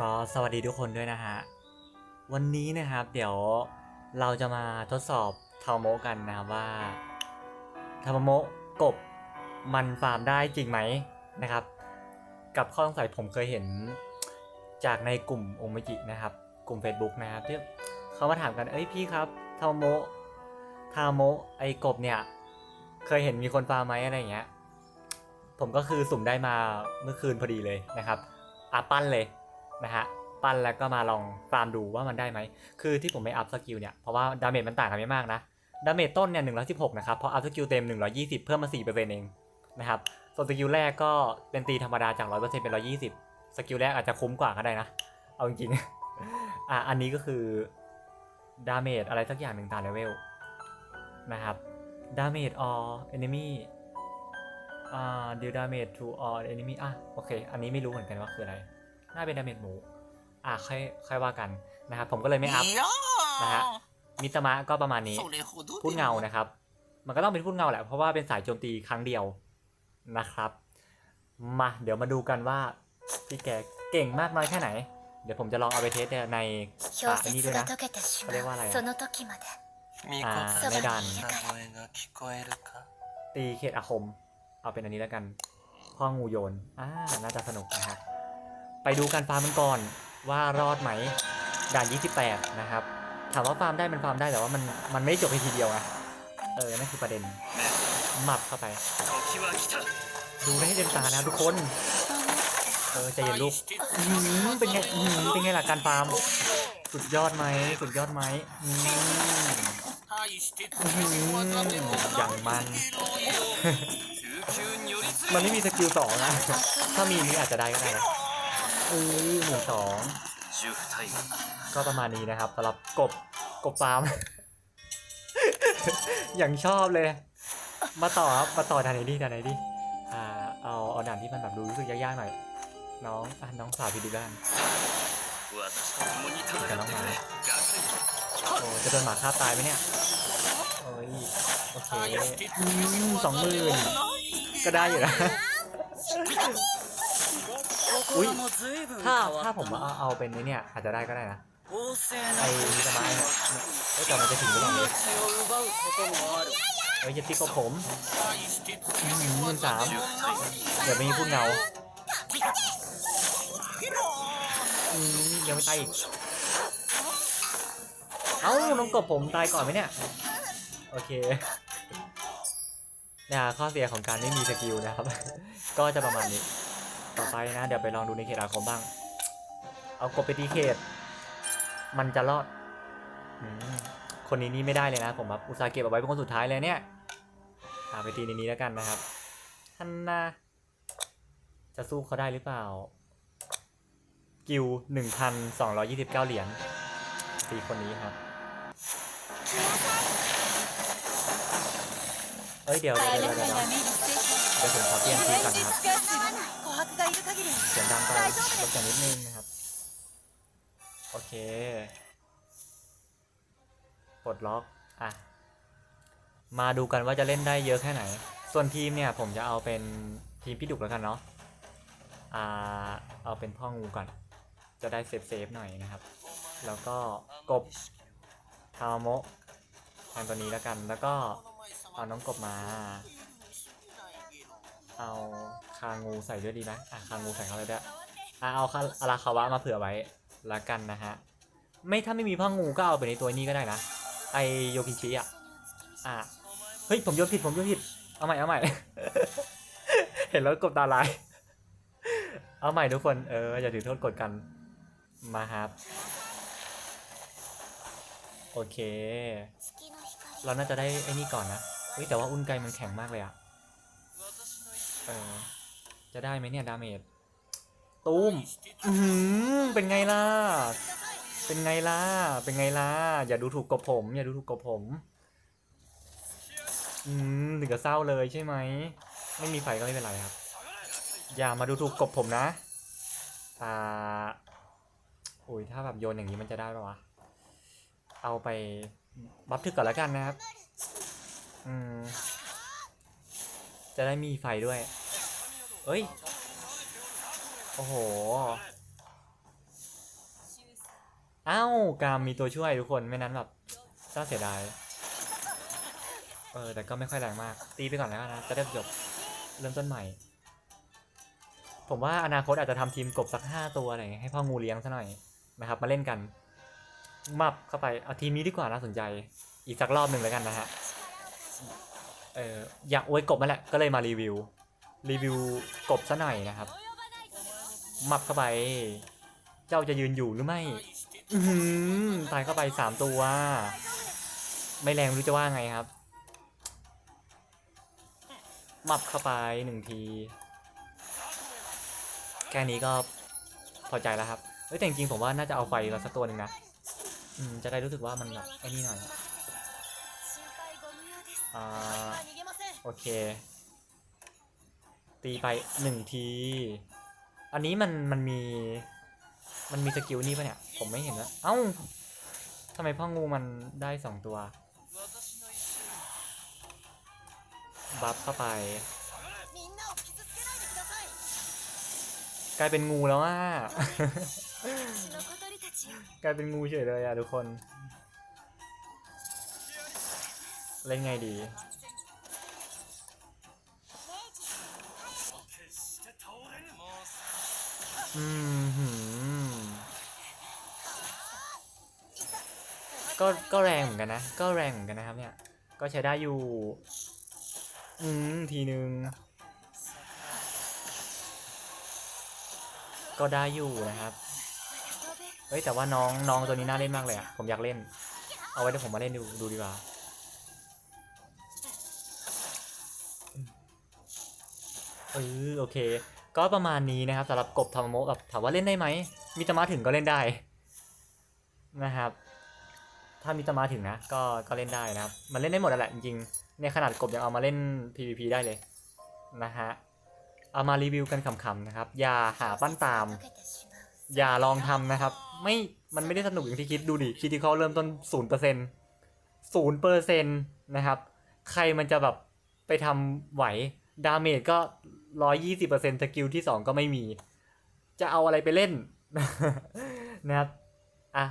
ก็สวัสดีทุกคนด้วยนะฮะ วันนี้นะครับเดี๋ยวเราจะมาทดสอบทาโมกันนะครับว่าทาโมกบมันฟาร์มได้จริงไหมนะครับ กับข้อสงสัยผมเคยเห็นจากในกลุ่มโอมจินะครับ กลุ่ม Facebook นะครับที่เขามาถามกันเอ้ยพี่ครับทาโมทาโมไอกบเนี่ยเคยเห็นมีคนฟาร์มไหมอะไรเงี้ยผมก็คือสุ่มได้มาเมื่อคืนพอดีเลยนะครับอะปั้นเลย นะฮะปั้นแล้วก็มาลองฟาร์มดูว่ามันได้ไหม คือที่ผมไม่อัพสกิลเนี่ย เพราะว่าดาเมจมันต่างกันไม่มากนะ ดาเมจต้นเนี่ยหนึ่งร้อยสิบหกนะครับ พออัพสกิลเต็มหนึ่งร้อยี่สิบเพิ่มมาสี่เปอร์เซ็นต์เองนะครับ ส่วนสกิลแรกก็เป็นตีธรรมดาจากร้อยเปอร์เซ็นต์เป็นร้อยี่สิบสกิลแรกอาจจะคุ้มกว่าก็ได้นะ เอาจริงๆ อะอันนี้ก็คือดาเมจอะไรสักอย่างหนึ่งตามเลเวลนะครับ ดาเมจ all enemy อ่า deal damage to all enemy อะโอเค อันนี้ไม่รู้เหมือนกันว่าคืออะไร น่าเป็นดาเมจหมู อะค่อยค่อยว่ากันนะครับ ผมก็เลยไม่อัพนะฮะมิตมะก็ประมาณนี้พูดเงานะครับ มันก็ต้องเป็นพูดเงาแหละเพราะว่าเป็นสายโจมตีครั้งเดียวนะครับ มาเดี๋ยวมาดูกันว่าพี่แกเก่งมากน้อยแค่ไหน เดี๋ยวผมจะลองเอาไปเทสในอันนี้ด้วยนะเขาเรียกว่าอะไรอ่าในดันตีเขตอาคม เอาเป็นอันนี้แล้วกันพ่องูโยนอ่าน่าจะสนุกนะครับ ไปดูการฟาร์มมันก่อนว่ารอดไหมด่าน 28 นะครับ ถามว่าฟาร์มได้มันฟาร์มได้แต่ว่ามันมันไม่จบในทีเดียวนะเออนั่นคือประเด็นหมับเข้าไป ดูให้เต็มตานะทุกคน เออใจเย็นลูกอืมเป็นไงอืมเป็นไงล่ะการฟาร์ม สุดยอดไหมสุดยอดไหมอย่างมัน มันไม่มีสกิลสองนะ ถ้ามีนี่อาจจะได้ก็ได้ หมู่สองก็ประมาณนี้นะครับสำหรับกบกบฟาร์ม อย่างชอบเลย มาต่อครับมาต่อทานไหนดีทานไหนดีอ่าเอาเอาด่านที่มันแบบดูรู้สึกยากๆหน่อย น้องน้องสาวพี่ดูด้านกับน้องมาโอ้จะโดนหมาฆ่าตายไหมเนี่ยโอ้ยโอเคสองหมื่นก็ได้อยู่นะ อุ๊ยถ้าถ้าผมเอาเอาเป็นนี้เนี่ยอาจจะได้ก็ได้นะไอนี่ตาไม้ไอ้แต่มันจะถึงหรือเปล่าเฮ้ยยัดที่กบผมหมื่นสามเดี๋ยวไม่มีผู้เงาอืมยังไม่ตายอีก เอ้าน้องกบผมตายก่อนไหมเนี่ย โอเคเนี่ยข้อเสียของการไม่มีสกิลนะครับ ก็จะประมาณนี้ ต่อไปนะ เดี๋ยวไปลองดูในเขตอาคมบ้าง เอากบไปตีเขต มันจะรอดอคนนี้นี่ไม่ได้เลยนะ ผมแบบอุตสาเก็บเอาไว้เป็นคนสุดท้ายเลยเนี่ยอาไปตีในนี้แล้วกันนะครับท่านนะจะสู้เขาได้หรือเปล่า กิวหนึ่งพันสองร้อยี่สิบเก้าเหรียญตีคนนี้ครับเอ้ยเดี๋ยวเดี๋ยวเดี๋ยวเดี๋ยวผมขอเปลี่ยนทีก่อนนะครับ เสียงดังไปลดจากนิดนึงนะครับ โอเค ปลดล็อก อะ มาดูกันว่าจะเล่นได้เยอะแค่ไหน ส่วนทีมเนี่ยผมจะเอาเป็นทีมพี่ดุกแล้วกันเนาะ อ่า เอาเป็นพ่องูก่อน จะได้เซฟเซฟๆหน่อยนะครับ แล้วก็กบทาโมะแทนตัวนี้แล้วกัน แล้วก็เอาน้องกบมา เอาคางูใส่ด้วยดีนะอะคางูใส่เข้าไปด้วยอะเอาคาอาราคาวะมาเผื่อไว้ละกันนะฮะไม่ถ้าไม่มีพ่องูก็เอาไปในตัวนี้ก็ได้นะไอโยกิชิอะอะเฮ้ยผมโยนผิดผมโยนผิดเอาใหม่เอาใหม่ เห็นแล้วกดตาลาย เอาใหม่ทุกคนเอออย่าถือโทษกดกันมาครับโอเค เราน่าจะได้ไอ้นี่ก่อนนะเฮ้ยแต่ว่าอุ่นไกมันแข็งมากเลยอะ ออจะได้ไหมเนี่ยดาเมจตูมอือหือเป็นไงล่ะ เป็นไงล่ะ เป็นไงล่ะ อย่าดูถูกกับผม อย่าดูถูกกับผม อืมถึงกับเศร้าเลยใช่ไหม ไม่มีไฟก็ไม่เป็นไรครับ อย่ามาดูถูกกบผมนะ อ่าอุ้ยถ้าแบบโยนอย่างนี้มันจะได้ปะวะ เอาไปบัฟทึกก่อนแล้วกันนะครับ อืม จะได้มีไฟด้วย เอ้ย โอ้โหอ้าวกามมีตัวช่วยทุกคนไม่นั้นแบบน่าเสียดาย เออ แต่ก็ไม่ค่อยแรงมาก ตีไปก่อนแล้วนะ จะได้จบเริ่มต้นใหม่ ผมว่าอนาคตอาจจะทำทีมกบสักห้าตัวอะไรให้พ่องูเลี้ยงซะหน่อยนะครับ มาเล่นกัน มับเข้าไป เอาทีมนี้ดีกว่าน่าสนใจ อีกสักรอบหนึ่งแล้วกันนะฮะ เอออยากอวยกบมาแหละ ก็เลยมารีวิว รีวิวกบซะหน่อยนะครับหมับเข้าไป เจ้าจะยืนอยู่หรือไม่ตายเข้าไปสามตัว ไม่แรงรู้จะว่าไงครับหมับเข้าไปหนึ่งที แค่นี้ก็พอใจแล้วครับเฮ้ยแต่จริงๆผมว่าน่าจะเอาไฟเราสักตัวหนึ่งนะจะได้รู้สึกว่ามันแบบไอ้นี่หน่อยอ่าโอเค ตีไปหนึ่งที อันนี้มันมันมี มันมีสกิลนี่ปะเนี่ย ผมไม่เห็นแล้วเอ้าทำไมพ่องูมันได้สองตัว บัฟเข้าไป กลายเป็นงูแล้วอะ กลายเป็นงูเฉยเลยอะทุกคน เล่นไงดี ก็ก็แรงเหมือนกันนะ ก็แรงเหมือนกันนะครับ เนี่ย ก็ใช้ได้อยู่ อืมทีนึง ก็ได้อยู่นะครับ เฮ้ยแต่ว่าน้องน้องตัวนี้น่าเล่นมากเลยอะผมอยากเล่น เอาไว้เดี๋ยวผมมาเล่นดูดูดีกว่าเออโอเค ก็ประมาณนี้นะครับสำหรับกบธรรมโมกับถามว่าเล่นได้ไหมมีตมาถึงก็เล่นได้นะครับ ถ้ามีตมาถึงนะก็ก็เล่นได้นะครับ มันเล่นได้หมดแหละจริงๆในขนาดกบยังเอามาเล่น PVP ได้เลยนะฮะเอามารีวิวกันขำๆนะครับ อย่าหาปั้นตาม อย่าลองทำนะครับ ไม่มันไม่ได้สนุกอย่างที่คิดดูดิคิดที่เขาเริ่มต้นศูนย์เปอร์เซ็นศูนย์เปอร์เซ็นนะครับ ใครมันจะแบบไปทำไหว ดาเมจก็ร้อยยี่สิบเปอร์เซ็นต์สกิลที่สองก็ไม่มี จะเอาอะไรไปเล่น นะครับ อะ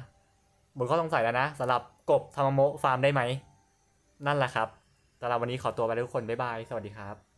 หมดข้อสงสัยแล้วนะสำหรับกบทามโมฟาร์มได้ไหม นั่นแหละครับสำหรับวันนี้ขอตัวไปแล้วทุกคน บ๊ายบาย สวัสดีครับ